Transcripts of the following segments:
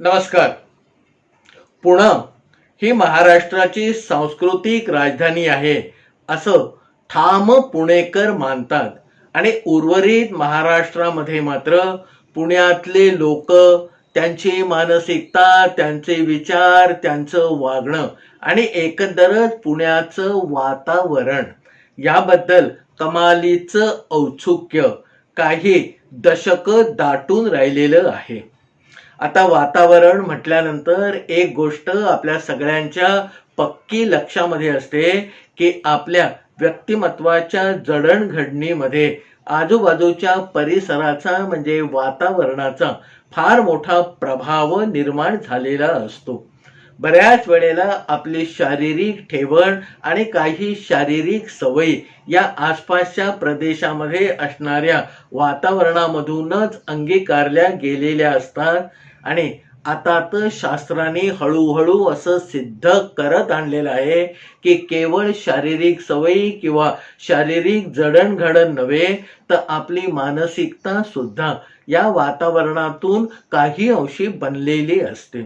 नमस्कार. पुणे ही महाराष्ट्राची सांस्कृतिक राजधानी आहे असं ठाम पुणेकर मानतात. आणि उर्वरित महाराष्ट्रामध्ये मात्र पुण्यातले लोक त्यांची मानसिकता त्यांचे विचार त्यांचं वागणं आणि एकंदरच पुण्याचं वातावरण याबद्दल कमालीचं औत्सुक्य काही दशक दाटून राहिलेलं आहे. आता वातावरण म्हटल्यानंतर एक गोष्ट आपल्या सगळ्यांच्या पक्की लक्षामध्ये असते की आपल्या व्यक्तिमत्वाच्या जडणघडणीमध्ये आजूबाजूच्या परिसराचा म्हणजे वातावरणाचा फार मोठा प्रभाव निर्माण झालेला असतो. बऱ्याच वेळेला आपली शारीरिक ठेवण आणि काही शारीरिक सवयी या आसपासच्या प्रदेशामध्ये असणाऱ्या वातावरणामधूनच अंगीकारल्या गेलेल्या असतात. आणि आता तर शास्त्राने हळूहळू असं सिद्ध करत आणलेलं आहे की केवळ शारीरिक सवयी किंवा शारीरिक जडणघडण नव्हे तर आपली मानसिकता सुद्धा या वातावरणातून काही अंशी बनलेली असते.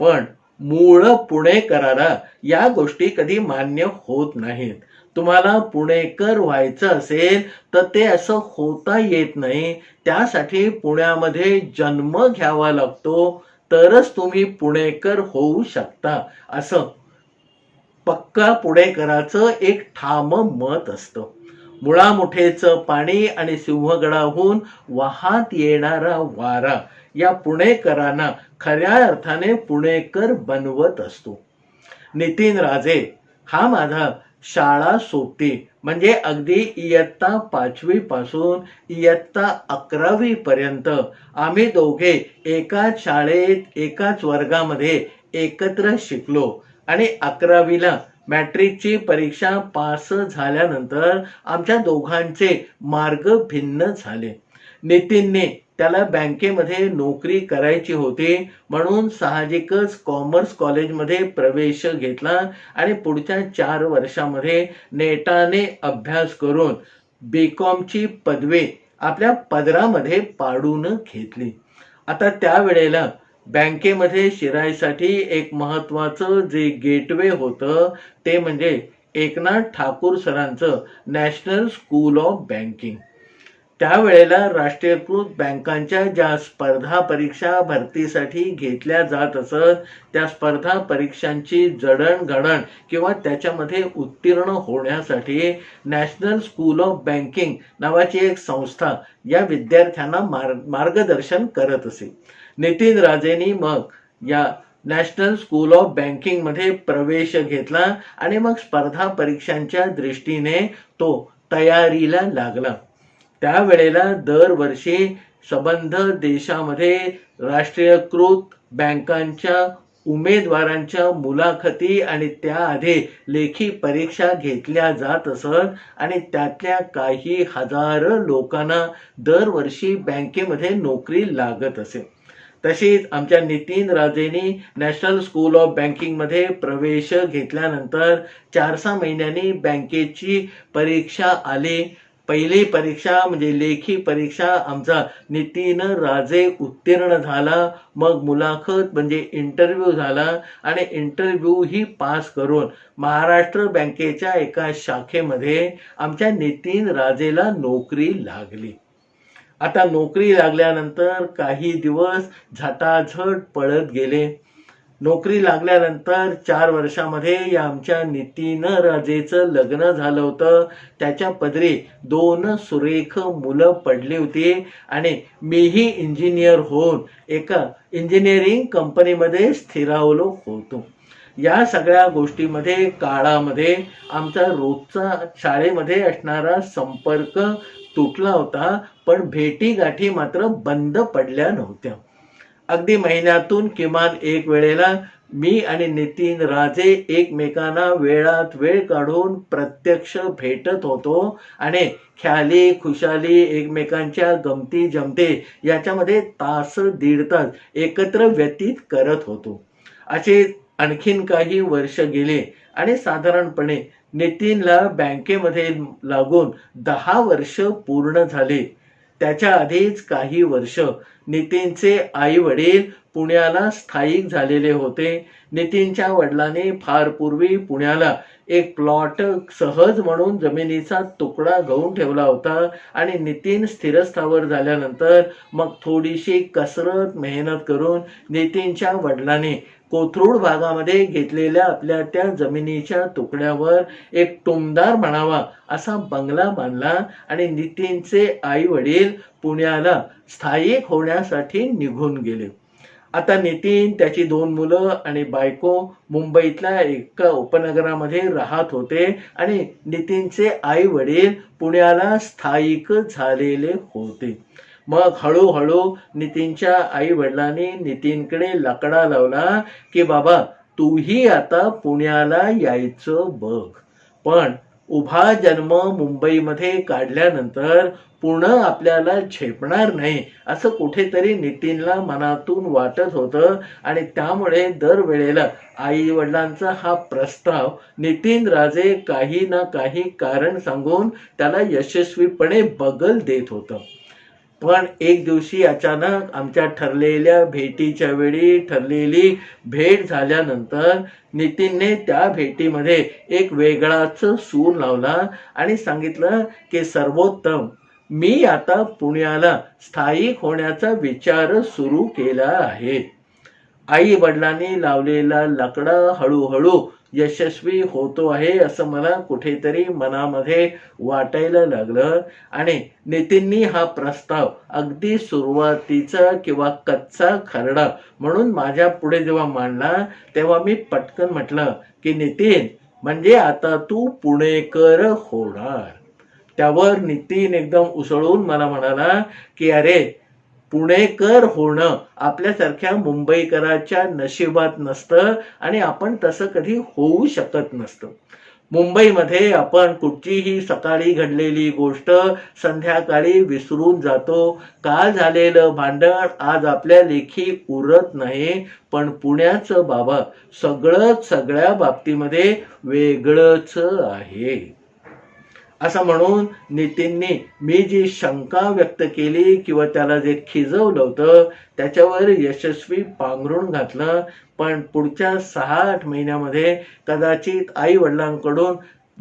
पण मूळ पुणेकराला या गोष्टी कधी मान्य होत नाहीत. तुम्हाला पुणेकर व्हायचं असेल तर ते असं होता येत नाही. त्यासाठी पुण्यामध्ये जन्म घ्यावा लागतो. तरच तुम्ही पुणेकर होऊ शकता. असं पक्का पुणेकराचं एक ठाम मत असतं. मुळामुठेचं पाणी आणि सिंहगडाहून वाहत येणारा वारा या पुणेकरांना खऱ्या अर्थाने पुणेकर बनवत असतो. नितीन राजे हा माझा शाळा सोबती म्हणजे अगदी इयत्ता पाचवी पासून इयत्ता अकरावी पर्यंत आम्ही दोघे एकाच शाळेत एकाच वर्गामध्ये एकत्र शिकलो. आणि अकरावीला मॅट्रिकची परीक्षा पास झाल्यानंतर आमच्या दोघांचे मार्ग भिन्न झाले. नितीनने त्याला बँकेमध्ये नोकरी करायची होती म्हणून साहजिकच कॉमर्स कॉलेजमध्ये प्रवेश घेतला आणि पुढच्या चार वर्षामध्ये नेटाने अभ्यास करून बी कॉमची पदवी आपल्या पदरामध्ये पाडून घेतली. आता त्यावेळेला बँकेमध्ये शिरायसाठी एक महत्वाचं जे गेटवे होतं ते म्हणजे एकनाथ ठाकूर सरांचं नॅशनल स्कूल ऑफ बँकिंग. त्यावेळेला राष्ट्रीयकृत बँकांच्या ज्या स्पर्धा परीक्षा भरतीसाठी घेतल्या जात असत त्या स्पर्धा परीक्षांची जडणघडण किंवा त्याच्यामध्ये उत्तीर्ण होण्यासाठी नॅशनल स्कूल ऑफ बँकिंग नावाची एक संस्था या विद्यार्थ्यांना मार्ग मार्गदर्शन करत असे. नितीन राजेनी मग या नॅशनल स्कूल ऑफ बँकिंगमध्ये प्रवेश घेतला आणि मग स्पर्धा परीक्षांच्या दृष्टीने तो तयारीला लागला. त्यावेळेला दरवर्षी संबंध देशामध्ये राष्ट्रीयकृत बँकांच्या उमेदवारांच्या मुलाखती आणि त्याआधी लेखी परीक्षा घेतल्या जात असत आणि त्यातल्या काही हजार लोकांना दरवर्षी बँकेमध्ये नोकरी लागत असे. तशीच आमच्या नितीन राजेंनी नॅशनल स्कूल ऑफ बँकिंगमध्ये प्रवेश घेतल्यानंतर चार सहा महिन्यांनी बँकेची परीक्षा आली. पहिली परीक्षा म्हणजे लेखी परीक्षा आमचा नितीन राजे उत्तीर्ण झाला. मग मुलाखत म्हणजे इंटरव्ह्यू झाला आणि इंटरव्ह्यू ही पास करून महाराष्ट्र बँकेच्या एका शाखेमध्ये आमच्या नितीन राजेला नोकरी लागली. आता नोकरी लागल्यानंतर काही दिवस झटाझट पळत गेले. नोकरी लागल्यानंतर चार वर्षामध्ये या आमच्या नितीन राजेचं लग्न झालं होतं. त्याच्या पदरी दोन सुरेख मुलं पडली होती आणि मीही इंजिनियर होऊन एका इंजिनिअरिंग कंपनीमध्ये स्थिरावलो होतो. या सगळ्या गोष्टीमध्ये काळामध्ये आमचा रोजचा शाळेमध्ये असणारा संपर्क तुटला होता पण भेटी गाठी मात्र बंद पडल्या नव्हत्या. अगदी महिन्यातून किमान एक वेळेला मी आणि नितीन राजे एकमेकांना वेळात वेळ काढून प्रत्यक्ष भेटत होतो आणि ख्याली खुशाली एकमेकांच्या गमती जमते याच्यामध्ये तास दीड तास एकत्र व्यतीत करत होतो. असे आणखीन काही वर्ष गेले आणि साधारणपणे नितीनला बँकेमध्ये लागून दहा वर्ष पूर्ण झाले. त्याच्या आधीच काही वर्ष नितीनचे आई वडील पुण्याला स्थायिक झालेले होते. नितीनच्या वडिलांनी फार पूर्वी पुण्याला एक प्लॉट सहज म्हणून जमिनीचा तुकडा घेऊन ठेवला होता आणि नितीन स्थिरस्थावर झाल्यानंतर मग थोडीशी कसरत मेहनत करून नितीनच्या वडिलांनी कोथरूड भागामध्ये घेतलेल्या आपल्या त्या जमिनीच्या तुकड्यावर एक टुमदार म्हणावा असा बंगला बांधला आणि नितीनचे आई वडील पुण्याला स्थायिक होण्यासाठी निघून गेले. आता नितीन त्याची दोन मुलं आणि बायको मुंबईतल्या एका उपनगरामध्ये राहत होते आणि नितीनचे आई वडील पुण्याला स्थायिक झालेले होते. मग हळूहळू नितीनच्या आई वडिलांनी नितीनकडे लकडा लावला की बाबा तूही आता पुण्याला यायचं बघ. पण उभा जन्म मुंबईमध्ये काढल्यानंतर पुणं आपल्याला झेपणार नाही असं कुठेतरी नितीनला मनातून वाटत होतं. आणि त्यामुळे दरवेळेला आई वडिलांचा हा प्रस्ताव नितीन राजे काही ना काही कारण सांगून त्याला यशस्वीपणे बगल देत होतं. पण एक दिवशी अचानक आमच्या ठरलेल्या भेटीच्या वेळी ठरलेली भेट झाल्यानंतर नितीनने त्या भेटीमध्ये एक वेगळाच सूर लावला आणि सांगितलं की सर्वोत्तम मी आता पुण्याला स्थायिक होण्याचा विचार सुरू केला आहे. आई वडिलांनी लावलेला लकडा हळूहळू यशस्वी होतो आहे असं मला कुठेतरी मनामध्ये वाटायला लागलं. आणि नितीननी हा प्रस्ताव अगदी सुरुवातीचा किंवा कच्चा खरडा म्हणून माझ्या पुढे जेव्हा मांडला तेव्हा मी पटकन म्हटलं की नितीन म्हणजे आता तू पुणेकर होणार. त्यावर नितीन एकदम उसळून मला म्हणाला की अरे पुणेकर होणं आपल्यासारख्या मुंबईकराच्या नशिबात नसतं आणि आपण तसं कधी होऊ शकत नसतं. मुंबईमध्ये आपण कुठचीही सकाळी घडलेली गोष्ट संध्याकाळी विसरून जातो. काल झालेलं भांडण आज आपल्या लेखी उरत नाही. पण पुण्याचं बाबा सगळंच सगळ्या बाबतीमध्ये वेगळंच आहे. असं म्हणून नितीननी मी जी शंका व्यक्त केली किंवा त्याला जे खिजवलं होतं त्याच्यावर यशस्वी पांघरून घातलं. पण पुढच्या सहा आठ महिन्यामध्ये कदाचित आई वडिलांकडून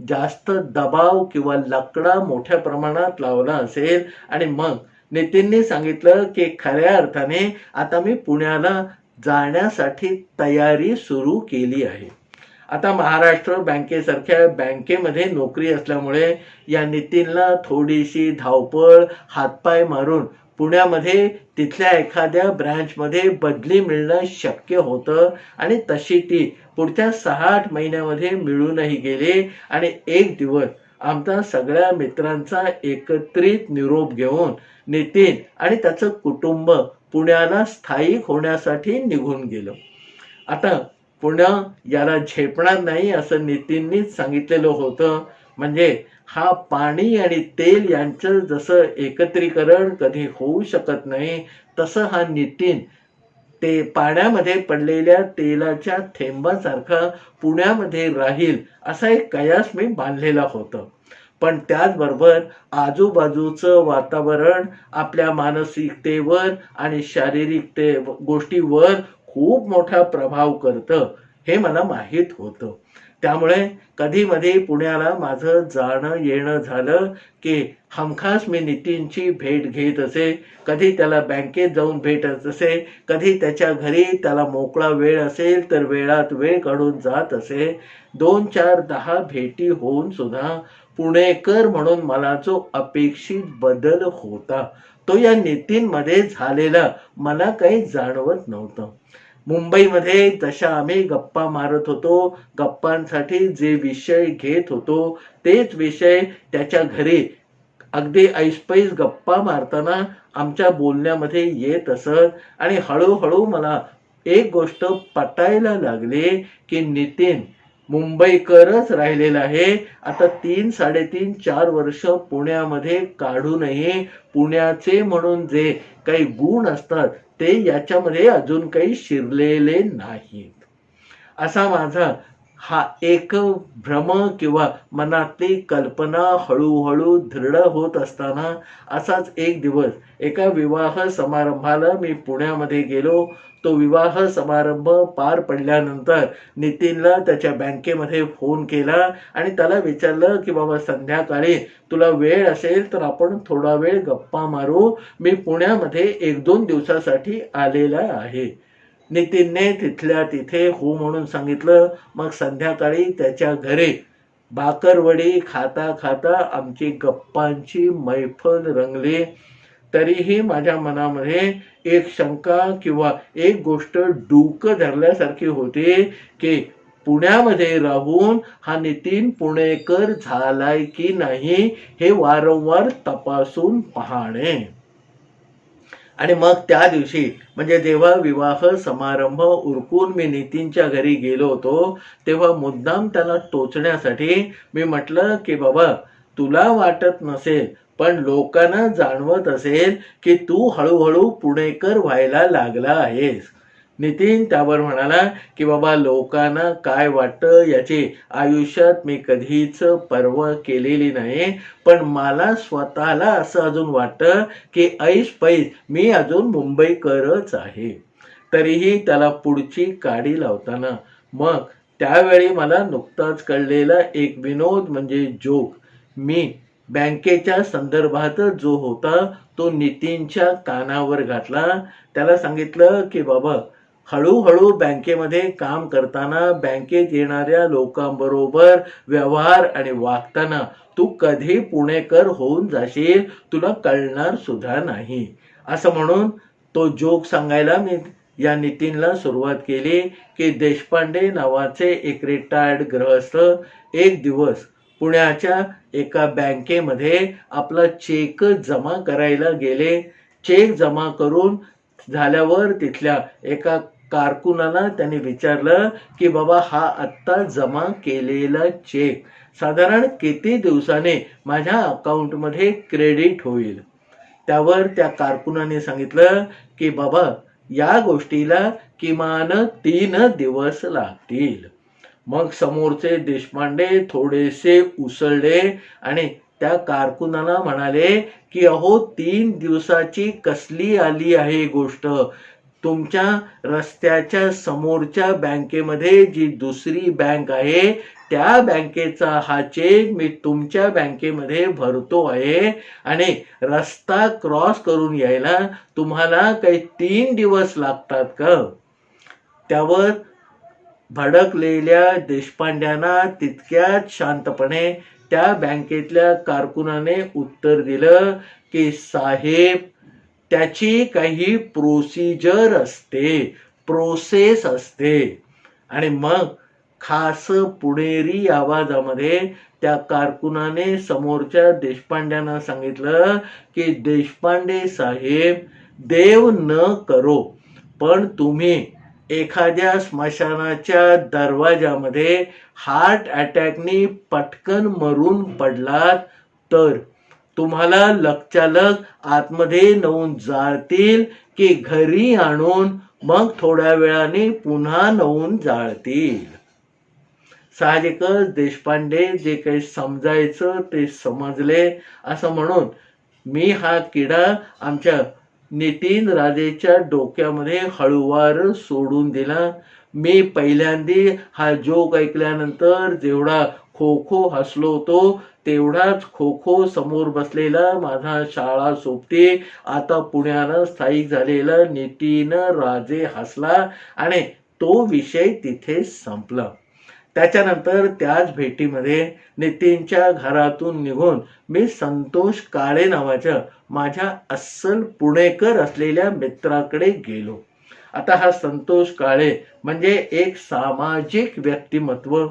जास्त दबाव किंवा लकडा मोठ्या प्रमाणात लावला असेल. आणि मग नितीननी सांगितलं की खऱ्या अर्थाने आता मी पुण्याला जाण्यासाठी तयारी सुरू केली आहे. आता महाराष्ट्र बँकेसारख्या बँकेमध्ये नोकरी असल्यामुळे या नितीनला थोडीशी धावपळ हातपाय मारून पुण्यामध्ये तिथल्या एखाद्या ब्रँचमध्ये बदली मिळणं शक्य होतं आणि तशी ती पुढच्या सहा आठ महिन्यामध्ये मिळूनही गेली आणि एक दिवस आमचा सगळ्या मित्रांचा एकत्रित निरोप घेऊन नितीन आणि त्याचं कुटुंब पुण्याला स्थायिक होण्यासाठी निघून गेलं. आता पुन्हा याला झेपणार नाही असं नितीननीच सांगितलेलं होतं. म्हणजे हा पाणी आणि तेल यांचं जसं एकत्रीकरण कधी होऊ शकत नाही तसं हा नितीन ते पाण्यामध्ये पडलेल्या तेलाच्या थेंबासारखा पुण्यामध्ये राहील असा एक कयास मी बांधलेला होतं. पण त्याचबरोबर आजूबाजूचं वातावरण आपल्या मानसिकतेवर आणि शारीरिकते गोष्टीवर खूप मोठा प्रभाव करतं हे मला माहीत होतं. त्यामुळे कधी मध्ये पुण्याला माझं जाणं येणं झालं की हमखास मी नितीनची भेट घेत असे कधी त्याला बँकेत जाऊन भेटत असे कधी त्याच्या घरी त्याला मोकळा वेळ असेल तर वेळात वेळ काढून जात असे. दोन चार दहा भेटी होऊन सुद्धा पुणेकर म्हणून मला जो अपेक्षित बदल होता तो या नितीनमध्ये झालेला मला काही जाणवत नव्हतं. मुंबईमध्ये जशा आम्ही गप्पा मारत होतो गप्पांसाठी जे विषय घेत होतो तेच विषय त्याच्या घरी. अगदी ऐसपैस गप्पा मारताना आमच्या बोलण्यामध्ये येत असत आणि हळूहळू मला एक गोष्ट पटायला लागली की नितीन मुंबईकरच राहिलेला आहे. आता तीन साडेतीन चार वर्ष पुण्यामध्ये काढूनही पुण्याचे म्हणून जे काही गुण असतात ते याच्यामध्ये अजून काही शिरलेले नाहीत. असा माझा हा एक भ्रम किंवा मनातली कल्पना हळूहळू दृढ होत असताना असाच एक दिवस एका विवाह समारंभाला मी पुण्यामध्ये गेलो. तो विवाह समारंभ पार पडल्यानंतर नितीनला त्याच्या बँकेमध्ये फोन केला आणि त्याला विचारलं की बाबा संध्याकाळी तुला वेळ असेल तर आपण थोडा वेळ गप्पा मारू. मी पुण्यामध्ये एक दोन दिवसासाठी आलेला आहे. नितीनने तिथल्या तिथे हो म्हणून सांगितलं. मग संध्याकाळी त्याच्या घरी भाकरवडी खाता खाता आमची गप्पांची मैफल रंगली. तरीही माझ्या मनामध्ये एक शंका किंवा एक गोष्ट डोकं धरल्यासारखी होती की पुण्यामध्ये राहून हा नितीन पुणेकर झालाय की नाही हे वारंवार तपासून पाहणे. आणि मग त्या दिवशी म्हणजे जेव्हा विवाह समारंभ उरकून मी नितीनच्या घरी गेलो होतो तेव्हा मुद्दाम त्याला टोचण्यासाठी मी म्हटलं की बाबा तुला वाटत नसेल पण लोकांना जाणवत असेल की तू हळूहळू पुणेकर व्हायला लागला आहेस. नितीन त्यावर म्हणाला की बाबा लोकांना काय वाटतं याची आयुष्यात मी कधीच पर्वा केलेली नाही पण मला स्वतःला असं अजून वाटतं की ऐस पैस मी अजून मुंबईकरच आहे. तरीही त्याला पुढची काडी लावताना. मग त्यावेळी मला नुकताच कळलेला एक विनोद म्हणजे जोक. मी बँकेच्या संदर्भात जो होता तो नितीनच्या कानावर घातला. त्याला सांगितलं की बाबा हळूहळू बँकेमध्ये काम करताना बँकेत येणाऱ्या लोकांबरोबर व्यवहार आणि वागताना तू कधी पुणेकर होऊन जाशील? तुला कळणार सुद्धा नाही. असं म्हणून तो जोक सांगायला मी या नितीनला सुरुवात केली की देशपांडे नावाचे एक रिटायर्ड ग्रहस्थ एक दिवस पुण्याच्या एका बँकेमध्ये आपला चेक जमा करायला गेले. चेक जमा करून झाल्यावर तिथल्या एका कारकुनाला त्यांनी विचारलं की बाबा हा आत्ता जमा केलेला चेक साधारण किती दिवसाने माझ्या अकाउंटमध्ये क्रेडिट होईल? त्यावर त्या कारकुनाने सांगितलं की बाबा या गोष्टीला किमान तीन दिवस लागतील. मग समोरचे देशपांडे थोडेसे उसळले आणि त्या कारकुनाला म्हणाले की अहो तीन दिवसाची कसली आली आहे गोष्ट? तुमच्या रस्त्याच्या समोरच्या बँकेमध्ये जी दुसरी बँक आहे त्या बँकेचा हा चेक मी तुमच्या बँकेमध्ये भरतो आहे आणि रस्ता क्रॉस करून यायला तुम्हाला काही तीन दिवस लागतात का? त्यावर भडकलेल्या देशपांड्यांना तितक्याच शांतपणे त्या बँकेतल्या कारकुनाने उत्तर दिलं की साहेब त्याची काही प्रोसिजर असते प्रोसेस असते. आणि मग खास पुणेरी आवाजामध्ये त्या कारकुनाने समोरच्या देशपांड्यांना सांगितलं की देशपांडे साहेब देव न करो पण तुम्ही एखाद्या स्मशानाच्या दरवाजामध्ये हार्ट अटॅकनी पटकन मरून पडलात तर तुम्हाला लक्षालक आतमध्ये नवून जाळतील की घरी आणून मग थोड्या वेळाने पुन्हा नवून जाळतील. साहजिकच देशपांडे जे काही समजायचं ते समजले. असं म्हणून मी हा किडा आमच्या नितीन राजेच्या डोक्यामध्ये हळूवार सोडून दिला. मी पहिल्यांदी हा जोक ऐकल्यानंतर जेवढा खो खो हसलो होतो तेवढाच खो खो समोर बसलेला माझा शाळा सोबती आता पुण्याला स्थायिक झालेला नितीन राजे हसला आणि तो विषय तिथे संपला. त्याच्यानंतर त्याच भेटीमध्ये नितीनच्या घरातून निघून मी संतोष काळे नावाच्या माझ्या अस्सल पुणेकर असलेल्या मित्राकडे गेलो. आता हा संतोष काळे म्हणजे एक सामाजिक व्यक्तिमत्व.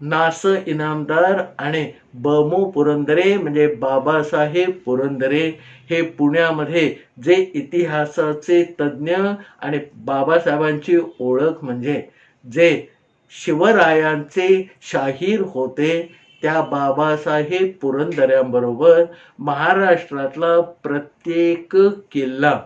नास इनामदार आणि बमो पुरंदरे म्हणजे बाबासाहेब पुरंदरे हे पुण्यामध्ये जे इतिहासाचे तज्ज्ञ आणि बाबासाहेबांची ओळख म्हणजे जे शिवरायांचे शाहीर होते त्या बाबासाहेब पुरंदऱ्यांबरोबर महाराष्ट्रातला प्रत्येक किल्ला.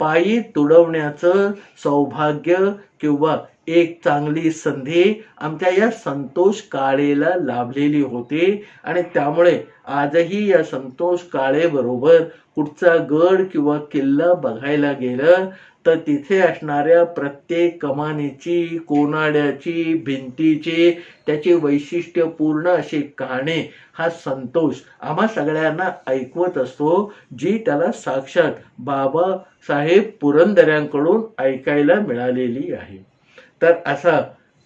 पायी तुडवण्याचं सौभाग्य किंवा एक चांगली संधी आमच्या या संतोष काळेला लाभलेली होती आणि त्यामुळे आजही या संतोष काळेबरोबर कुठचा गड किंवा किल्ला बघायला गेलं तर तिथे असणाऱ्या प्रत्येक कमानीची कोनाड्याची भिंतीची त्याची वैशिष्ट्यपूर्ण अशी कहाणी हा संतोष आम्हा सगळ्यांना ऐकवत असतो जी त्याला साक्षात बाबासाहेब पुरंदऱ्यांकडून ऐकायला मिळालेली आहे. तर असा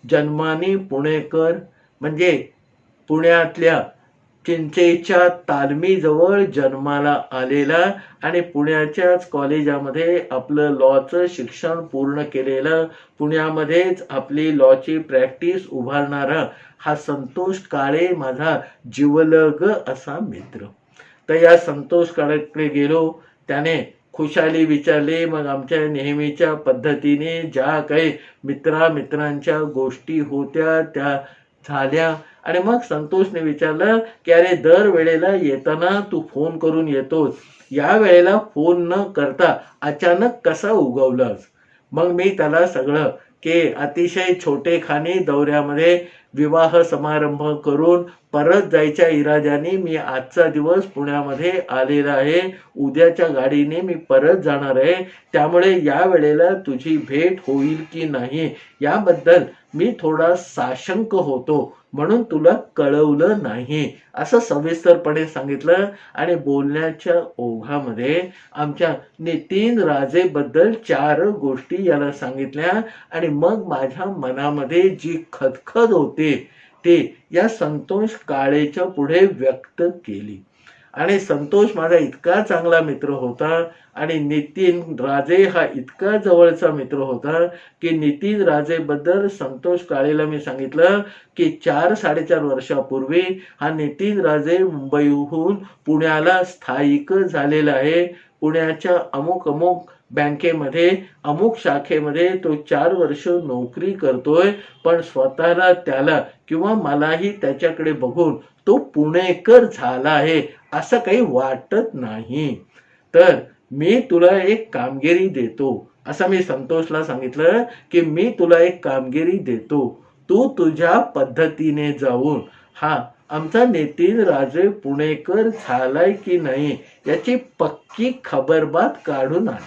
जन्मानी पुणेकर म्हणजे पुण्यातल्या चिंचेच्या तालमीजवळ जन्माला आलेला आणि पुण्याच्याच कॉलेजामध्ये आपलं लॉचं शिक्षण पूर्ण केलेलं पुण्यामध्येच आपली लॉची प्रॅक्टिस उभारणारा हा संतोष काळे माझा जिवलग असा मित्र. तर या संतोष काळेकडे गेलो त्याने खुशाली विचारले मग आमच्या नेहमीच्या पद्धतीने ज्या काही मित्रा मित्रांच्या गोष्टी होत्या त्या झाल्या. आणि मग संतोषने विचारलं की अरे दर वेळेला येताना तू फोन करून येतोस. या वेळेला फोन न करता अचानक कसा उगवलास? मग मी त्याला सगळं की अतिशय छोटेखानी दौऱ्यामध्ये विवाह समारंभ करून परत जायच्या इराद्याने मी आजचा दिवस पुण्यामध्ये आलेला आहे. उद्याच्या गाडीने मी परत जाणार आहे. त्यामुळे या वेळेला तुझी भेट होईल की नाही याबद्दल मी थोडा साशंक होतो. म्हणून तुला कळवलं नाही. असं सविस्तरपणे सांगितलं आणि बोलण्याच्या ओघामध्ये आमच्या नितीन राजेबद्दल चार गोष्टी याला सांगितल्या आणि मग माझ्या मनामध्ये जी खदखद होते ते या संतोष काळेच्या पुढे व्यक्त केली. आणि संतोष माझा इतका चांगला मित्र होता आणि नितीन राजे हा इतका जवळचा मित्र होता की नितीन राजेबद्दल संतोष काळेला मी सांगितलं की चार साडेचार वर्षापूर्वी हा नितीन राजे मुंबईहून पुण्याला स्थायिक झालेला आहे. पुण्याच्या अमुक अमुक बँकेमध्ये अमुक शाखेमध्ये तो चार वर्ष नोकरी करतोय पण स्वतःला त्याला किंवा मलाही त्याच्याकडे बघून तो पुणेकर झाला आहे. असं काही वाटत नाही. तर मी तुला एक कामगिरी देतो. असं मी संतोषला सांगितलं की मी तुला एक कामगिरी देतो. तू तुझ्या पद्धतीने जाऊन हा आमचा नितीन राजे पुणेकर झालाय की नाही याची पक्की खबरबात काढून आण.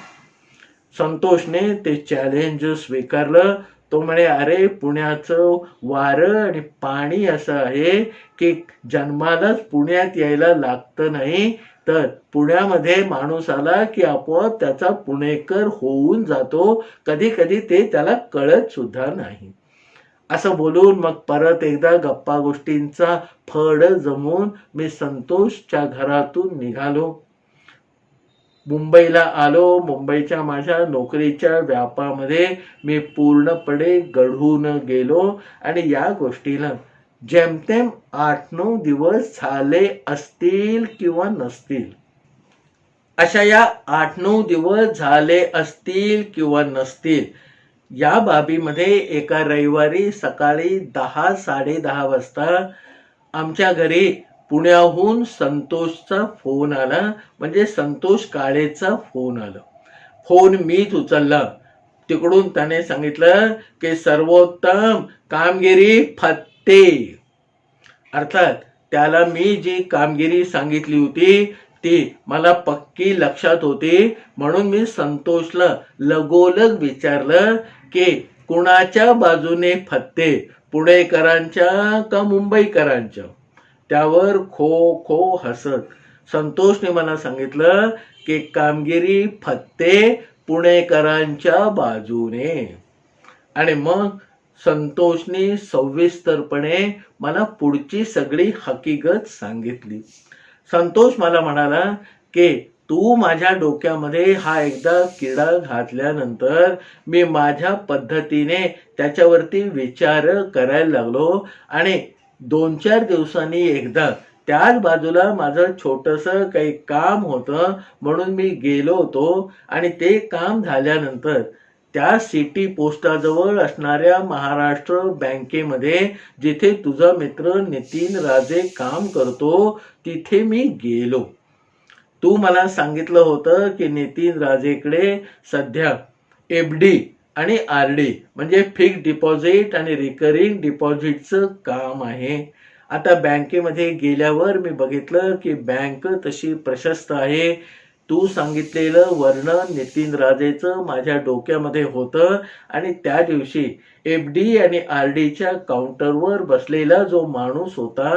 संतोषने ते चॅलेंज स्वीकारलं. तो म्हणे अरे पुण्याचं वारं आणि पाणी असं आहे की जन्मालाच पुण्यात यायला लागतं नाही तर पुण्यामध्ये माणूस आला की आपोआप त्याचा पुणेकर होऊन जातो. कधी कधी ते त्याला कळत सुद्धा नाही. असं बोलून मग परत एकदा गप्पा गोष्टींचा फड जमून मी संतोषच्या घरातून निघालो. मुंबईला आलो मुंबईच्या माझ्या नोकरीच्या व्यापामध्ये मी पूर्णपणे गढून गेलो आणि या गोष्टीला जेमतेम आठ नऊ दिवस झाले असतील किंवा नसतील. अशा या आठ नऊ दिवस झाले असतील किंवा नसतील या बाबीमध्ये एका रविवारी सकाळी दहा साडे दहा वाजता आमच्या घरी पुण्याहून संतोषचा फोन आला. म्हणजे संतोष काळेचा फोन आला. फोन मीच उचलला. तिकडून त्याने सांगितलं की सर्वोत्तम कामगिरी फत्ते. अर्थात त्याला मी जी कामगिरी सांगितली होती ती मला पक्की लक्षात होती. म्हणून मी संतोषला लगोलग विचारलं की कुणाच्या बाजूने फत्ते? पुणेकरांच्या का मुंबईकरांच्या? त्यावर खो खो हसत. संतोषने मला सांगितलं की कामगिरी फत्ते पुणेकरांच्या बाजूने. आणि मग संतोषने सविस्तरपणे मला पुढची सगळी हकीकत सांगितली. संतोष मला म्हणाला की तू माझ्या डोक्यामध्ये हा एकदा किडा घातल्यानंतर मी माझ्या पद्धतीने त्याच्यावरती विचार करायला लागलो आणि दोन चार दिवसांनी एकदा. त्याच बाजूला माझं छोटस काही काम होतं म्हणून मी गेलो होतो आणि ते काम झाल्यानंतर त्या सिटी पोस्टाजवळ असणाऱ्या महाराष्ट्र बँकेमध्ये जिथे तुझा मित्र नितीन राजे काम करतो तिथे मी गेलो. तू मला सांगितलं होतं की नितीन राजेकडे सध्या एफ डी आणि आर डी म्हणजे फिक्स डिपॉझिट आणि रिकरिंग डिपॉझिटचं काम आहे. आता बँकेमध्ये गेल्यावर मी बघितलं की बँक तशी प्रशस्त आहे. तू सांगितलेलं वर्णन नितीन राजेचं माझ्या डोक्यामध्ये होतं आणि त्या दिवशी एफ डी आणि आर डीच्या काउंटरवर बसलेला जो माणूस होता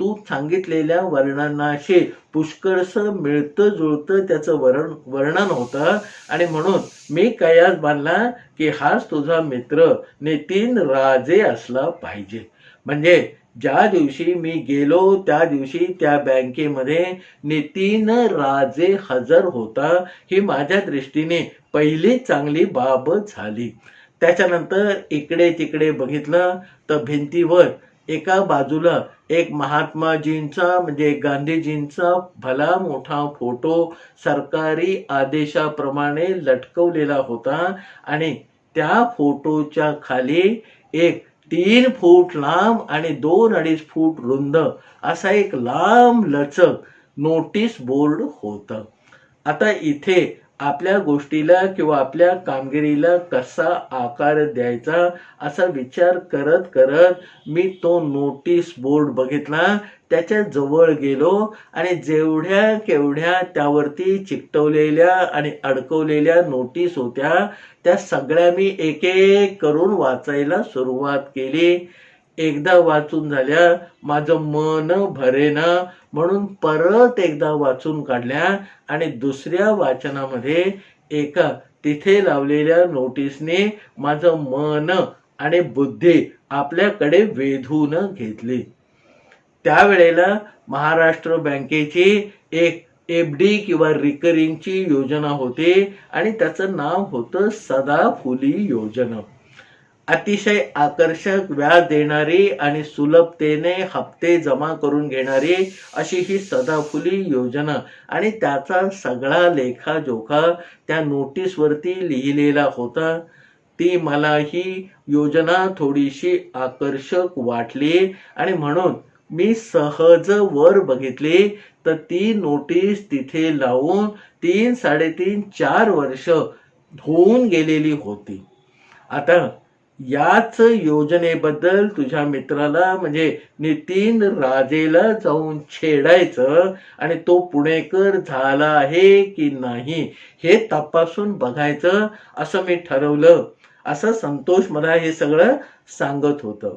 तू सांगितलेल्या वर्णनाशी पुष्कळसं मिळतं जुळतं त्याचं वर्ण वर्णन होतं. आणि म्हणून मी कयास बांधला की हाच तुझा मित्र नितीन राजे असला पाहिजे. म्हणजे ज्या दिवशी मी गेलो त्या दिवशी त्या बँकेमध्ये नितीन राजे हजर होता. ही माझ्या दृष्टीने पहिली चांगली बाब झाली. त्याच्यानंतर इकडे तिकडे बघितलं तर भिंतीवर एका बाजूला एक महात्माजींचा म्हणजे गांधीजींचा भला मोठा फोटो सरकारी आदेशाप्रमाणे लटकवलेला होता. आणि त्या फोटोच्या खाली एक तीन फूट लांब आणि दोन अडीच फूट रुंद असा एक लांब लचक नोटीस बोर्ड होतं. आता इथे आपल्या गोष्टीला किंवा आपल्या कामगिरीला कसा आकार द्यायचा असा विचार करत करत मी तो नोटीस बोर्ड बघितला. त्याच्याजवळ गेलो आणि जेवढ्या केवढ्या त्यावरती चिकटवलेल्या आणि अडकवलेल्या नोटीस होत्या त्या सगळ्या मी एक एक करून वाचायला सुरुवात केली. एकदा वाचून झाल्या माझं मन भरेना म्हणून परत एकदा वाचून काढल्या आणि दुसऱ्या वाचनामध्ये एका तिथे लावलेल्या नोटीसने माझं मन आणि बुद्धी आपल्याकडे वेधून घेतली. त्यावेळेला महाराष्ट्र बँकेची एक एफ डी किंवा रिकरिंगची योजना होती आणि त्याचं नाव होतं सदाफुली योजना. अतिशय आकर्षक व्याज देणारी आणि सुलभतेने हप्ते जमा करून घेणारी अशी ही सदाफुली योजना. आणि त्याचा सगळा लेखाजोखा त्या नोटीसवरती लिहिलेला होता. ती मला ही योजना थोडीशी आकर्षक वाटली आणि म्हणून मी सहज वर बघितली. तर ती नोटीस तिथे लावून तीन साडेतीन चार वर्ष होऊन गेलेली होती. आता याच योजनेबद्दल तुझ्या मित्राला म्हणजे नितीन राजेला जाऊन छेडायचं आणि तो पुणेकर झाला आहे की नाही हे तपासून बघायचं असं मी ठरवलं. असं संतोष मला हे सगळं सांगत होतं.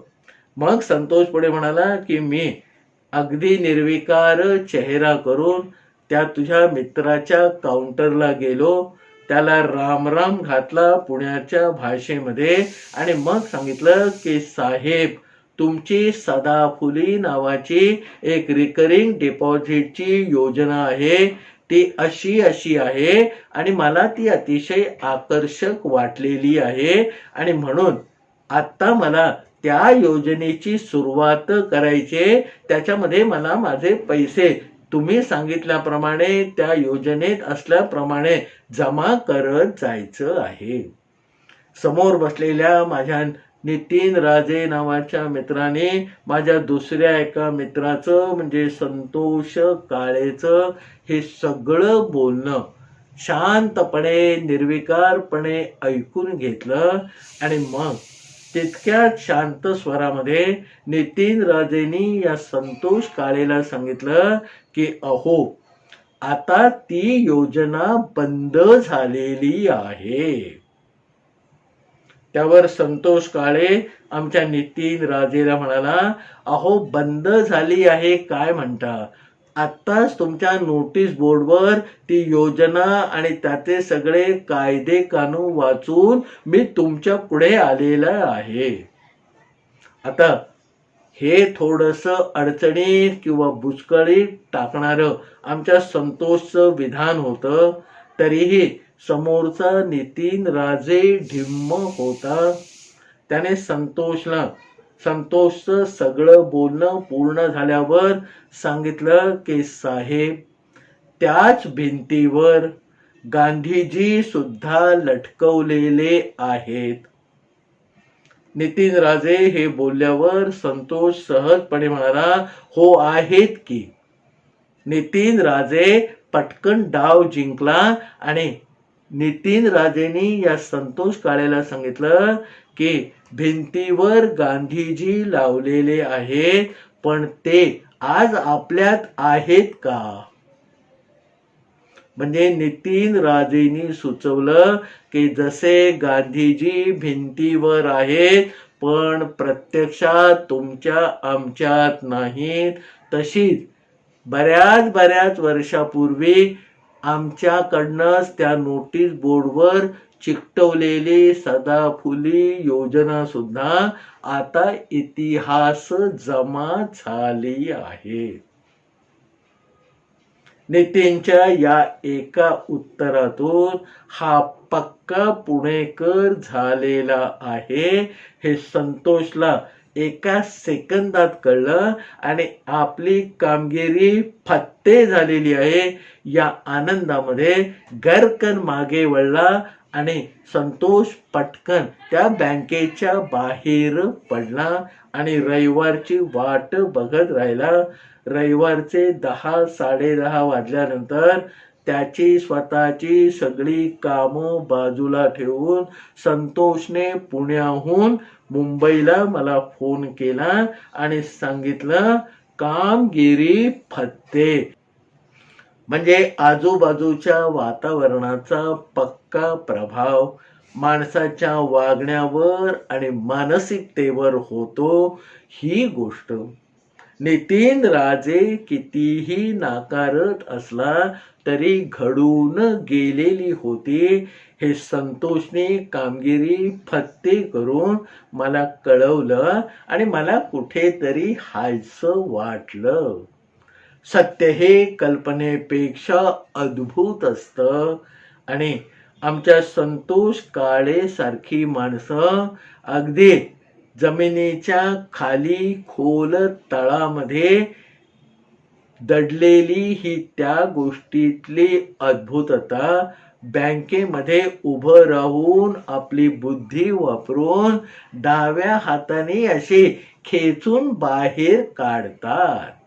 मग संतोष पुढे म्हणाला की मी अगदी निर्विकार चेहरा करून त्या तुझ्या मित्राच्या काउंटरला गेलो. त्याला राम राम घातला पुण्याच्या भाषेमध्ये आणि मग सांगितलं की साहेब तुमची सदाफुली नावाची एक रिकरिंग डिपॉझिटची योजना आहे. ती अशी अशी आहे आणि मला ती अतिशय आकर्षक वाटलेली आहे. आणि म्हणून आत्ता मला त्या योजनेची सुरुवात करायची त्याच्यामध्ये मला माझे पैसे तुम्ही सांगितल्याप्रमाणे त्या योजनेत असल्याप्रमाणे जमा करत जायचं आहे. समोर बसलेल्या माझ्या नितीन राजे नावाच्या मित्राने माझ्या दुसऱ्या एका मित्राचं म्हणजे संतोष काळेचं हे सगळं बोलणं शांतपणे निर्विकारपणे ऐकून घेतलं. आणि मग तितक्याच शांत स्वरामध्ये नितीन राजेनी या संतोष काळेला सांगितलं की अहो आता ती योजना बंद झालेली आहे. त्यावर संतोष काळे आमच्या नितीन राजेला म्हणाला अहो बंद झाली आहे काय म्हणता? आत्ताच तुमच्या नोटीस बोर्डवर ती योजना आणि त्याचे सगळे कायदे कानून वाचून मी तुमच्यापुढे आलेला आहे. आता हे थोडस अडचणीत किंवा बुचकळीत टाकणारं आमच्या संतोषचं विधान होतं तरीही समोरचा नितीन राजे ढिम्म होता. त्याने संतोषला संतोषचं सगळं बोलणं पूर्ण झाल्यावर सांगितलं की साहेब त्याच भिंतीवर गांधीजी सुद्धा लटकवलेले आहेत. नितीन राजे हे बोलल्यावर संतोष सहजपणे म्हणाला हो आहेत की. नितीन राजे पटकन डाव जिंकला आणि नितीन राजेंनी या संतोष काळेला सांगितलं की भिंतीवर गांधीजी लावलेले आहेत पण ते आज आपल्यात आहेत का? म्हणजे नितीन राजेंनी सुचवलं की जसे गांधीजी भिंतीवर आहेत पण प्रत्यक्षात तुमच्या आमच्यात नाहीत तशीच बऱ्याच बऱ्याच वर्षापूर्वी आमच्याकडनंच त्या नोटीस बोर्डवर चिकटवलेली सदाफुली योजना सुद्धा आता इतिहास जमा झाली आहे. नितीनच्या या एका उत्तरातून हा पक्का पुणेकर झालेला आहे. हे संतोषला एका सेकंदात कळलं आणि आपली कामगिरी फत्ते झालेली आहे. या आनंदामध्ये गरकन मागे वळला आणि संतोष पटकन त्या बँकेच्या बाहेर पडला आणि रविवारची वाट बघत राहिला. रविवारचे दहा साडेदहा वाजल्यानंतर त्याची स्वतःची सगळी कामं बाजूला ठेवून संतोषने पुण्याहून मुंबईला मला फोन केला आणि सांगितलं कामगिरी फत्ते. म्हणजे आजूबाजूच्या वातावरणाचा पक्का प्रभाव माणसाच्या वागण्यावर आणि मानसिकतेवर होतो ही गोष्ट. नितीन राजे कितीही नाकारत असला तरी घडून गेलेली होती. हे संतोषने कामगिरी फत्ते करून मला कळवलं आणि मला कुठेतरी हायचं वाटलं. सत्य हे कल्पनेपेक्षा अद्भुत असतं. आणि आमच्या संतोष काळेसारखी माणसं अगदी जमिनीच्या खाली खोल तळामध्ये दडलेली ही त्या गोष्टीतली अद्भुतता. बँकेमध्ये उभं राहून आपली बुद्धी वापरून डाव्या हाताने असे खेचून बाहेर काढतात.